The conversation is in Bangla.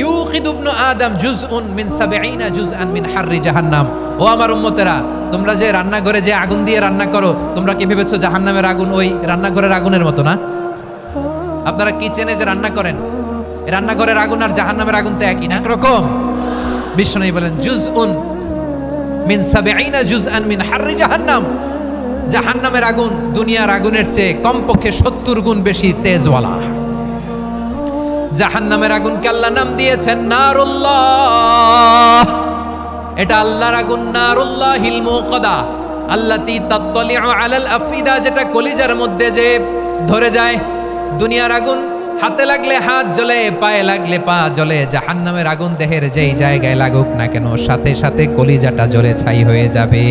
ইউকিদু ইবনু আদম জুজউন মিন সাবঈনা জুজআন মিন হাররি জাহান্নাম। ও আমার উম্মতেরা তোমরা যে রান্নাঘরে যে আগুন দিয়ে রান্না করো তোমরা কি ভেবেছো জাহান্নামের আগুন ওই রান্নাঘরের আগুনের মতো না? আপনারা কিচেনে যে রান্না করেন? রান্নাঘরের আগুন আর জাহান্নামের আগুন তো একই না? রকম বিশ্বনবী বলেন জুজউন মিন সাবঈনা জুজআন মিন হাররি জাহান্নাম। জাহান্নামের আগুন দুনিয়ার আগুনের চেয়ে কমপক্ষে সত্তর গুণ বেশি তেজওয়ালা। জাহান্নামের আগুনকে আল্লাহ নাম দিয়েছেন নারুল্লাহ। এটা আল্লাহর আগুন নারুল্লাহ হিল মুকদা আল্লাতি তাত্তালিউ আলাল আফিদা যেটা কলিজার মধ্যে যে ধরে যায়। দুনিয়ার আগুন হাতে লাগলে হাত জ্বলে, পায়ে লাগলে পা জ্বলে। জাহান্নামের আগুন দেহের যেই জায়গায় লাগুক না কেন, সাথে সাথে কলিজাটা জ্বলে ছাই হয়ে যাবে।